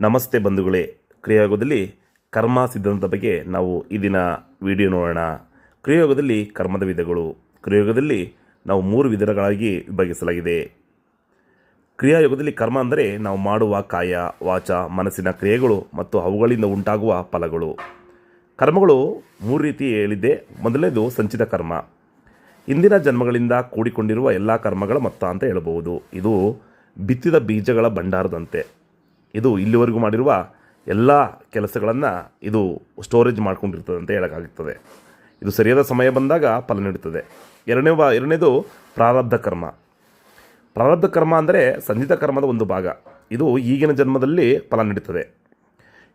ನಮಸ್ತೆ ಬಂಧುಗಳೇ. ಕ್ರಿಯಾಯೋಗದಲ್ಲಿ ಕರ್ಮ ಸಿದ್ಧಾಂತದ ಬಗ್ಗೆ ನಾವು ಈ ದಿನ ವಿಡಿಯೋ ನೋಡೋಣ. ಕ್ರಿಯಾಯೋಗದಲ್ಲಿ ಕರ್ಮದ ವಿಧಗಳು. ಕ್ರಿಯಾಯೋಗದಲ್ಲಿ ನಾವು ಮೂರು ವಿಧಗಳಾಗಿ ವಿಭಾಗಿಸಲಾಗಿದೆ. ಕ್ರಿಯಾಯೋಗದಲ್ಲಿ ಕರ್ಮ ಅಂದರೆ ನಾವು ಮಾಡುವ ಕಾಯ, ವಾಚ, ಮನಸ್ಸಿನ ಕ್ರಿಯೆಗಳು ಮತ್ತು ಅವುಗಳಿಂದ ಉಂಟಾಗುವ ಫಲಗಳು. ಕರ್ಮಗಳು ಮೂರು ರೀತಿ ಹೇಳಿದ್ದೆ. ಮೊದಲನೇದು ಸಂಚಿತ ಕರ್ಮ. ಇಂದಿನ ಜನ್ಮಗಳಿಂದ ಕೂಡಿಕೊಂಡಿರುವ ಎಲ್ಲ ಕರ್ಮಗಳ ಮೊತ್ತ ಅಂತ ಹೇಳಬಹುದು. ಇದು ಬಿತ್ತಿದ ಬೀಜಗಳ ಭಂಡಾರದಂತೆ. ಇದು ಇಲ್ಲಿವರೆಗೂ ಮಾಡಿರುವ ಎಲ್ಲ ಕೆಲಸಗಳನ್ನು ಇದು ಸ್ಟೋರೇಜ್ ಮಾಡ್ಕೊಂಡಿರ್ತದೆ ಅಂತ ಹೇಳೋಕ್ಕಾಗುತ್ತದೆ ಇದು ಸರಿಯಾದ ಸಮಯ ಬಂದಾಗ ಫಲ ನೀಡುತ್ತದೆ. ಎರಡನೇ ಎರಡನೇದು ಪ್ರಾರಬ್ಧ ಕರ್ಮ. ಪ್ರಾರಬ್ಧ ಕರ್ಮ ಅಂದರೆ ಸಂಜಿತ ಕರ್ಮದ ಒಂದು ಭಾಗ. ಇದು ಈಗಿನ ಜನ್ಮದಲ್ಲಿ ಫಲ ನೀಡುತ್ತದೆ.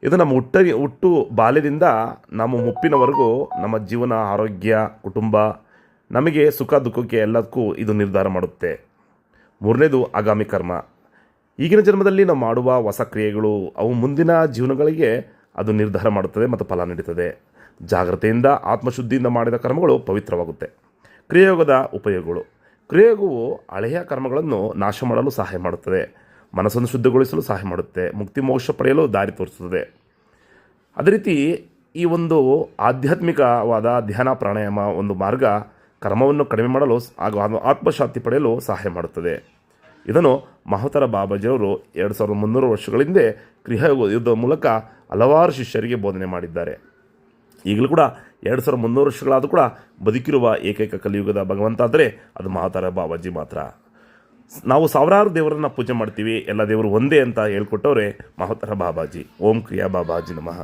ಇದು ನಮ್ಮ ಹುಟ್ಟ, ಹುಟ್ಟು ಬಾಲ್ಯದಿಂದ ನಮ್ಮ ಮುಪ್ಪಿನವರೆಗೂ ನಮ್ಮ ಜೀವನ, ಆರೋಗ್ಯ, ಕುಟುಂಬ, ನಮಗೆ ಸುಖ, ದುಃಖಕ್ಕೆ ಎಲ್ಲದಕ್ಕೂ ಇದು ನಿರ್ಧಾರ ಮಾಡುತ್ತೆ. ಮೂರನೇದು ಆಗಾಮಿ ಕರ್ಮ. ಈಗಿನ ಜನ್ಮದಲ್ಲಿ ನಾವು ಮಾಡುವ ಹೊಸ ಕ್ರಿಯೆಗಳು, ಅವು ಮುಂದಿನ ಜೀವನಗಳಿಗೆ ಅದು ನಿರ್ಧಾರ ಮಾಡುತ್ತದೆ ಮತ್ತು ಫಲ ನೀಡುತ್ತದೆ. ಜಾಗ್ರತೆಯಿಂದ, ಆತ್ಮಶುದ್ಧಿಯಿಂದ ಮಾಡಿದ ಕರ್ಮಗಳು ಪವಿತ್ರವಾಗುತ್ತೆ. ಕ್ರಿಯೋಗದ ಉಪಯೋಗಗಳು. ಕ್ರಿಯೋಗವು ಹಳೆಯ ಕರ್ಮಗಳನ್ನು ನಾಶ ಮಾಡಲು ಸಹಾಯ ಮಾಡುತ್ತದೆ. ಮನಸ್ಸನ್ನು ಶುದ್ಧಗೊಳಿಸಲು ಸಹಾಯ ಮಾಡುತ್ತೆ. ಮುಕ್ತಿ, ಮೋಕ್ಷ ಪಡೆಯಲು ದಾರಿ ತೋರಿಸುತ್ತದೆ. ಅದೇ ರೀತಿ ಈ ಒಂದು ಆಧ್ಯಾತ್ಮಿಕವಾದ ಧ್ಯಾನ, ಪ್ರಾಣಾಯಾಮ ಒಂದು ಮಾರ್ಗ ಕರ್ಮವನ್ನು ಕಡಿಮೆ ಮಾಡಲು ಹಾಗೂ ಆತ್ಮ- ಆತ್ಮಶಾಂತಿ ಪಡೆಯಲು ಸಹಾಯ ಮಾಡುತ್ತದೆ. ಇದನ್ನು ಮಹತರ ಬಾಬಾಜಿಯವರು ಎರಡು ಸಾವಿರದ ಮುನ್ನೂರು ವರ್ಷಗಳ ಹಿಂದೆ ಯುದ್ಧದ ಮೂಲಕ ಹಲವಾರು ಶಿಷ್ಯರಿಗೆ ಬೋಧನೆ ಮಾಡಿದ್ದಾರೆ. ಈಗಲೂ ಕೂಡ ಎರಡು ಸಾವಿರದ ಮುನ್ನೂರು ವರ್ಷಗಳಾದರೂ ಕೂಡ ಬದುಕಿರುವ ಏಕೈಕ ಕಲಿಯುಗದ ಭಗವಂತ ಆದರೆ ಅದು ಮಹತಾರ ಬಾಬಾಜಿ ಮಾತ್ರ. ನಾವು ಸಾವಿರಾರು ದೇವರನ್ನು ಪೂಜೆ ಮಾಡ್ತೀವಿ, ಎಲ್ಲ ದೇವರು ಒಂದೇ ಅಂತ ಹೇಳ್ಕೊಟ್ಟವರೇ ಮಹತಾರ ಬಾಬಾಜಿ. ಓಂ ಕ್ರಿಯಾ ಬಾಬಾಜಿ ನಮಃ.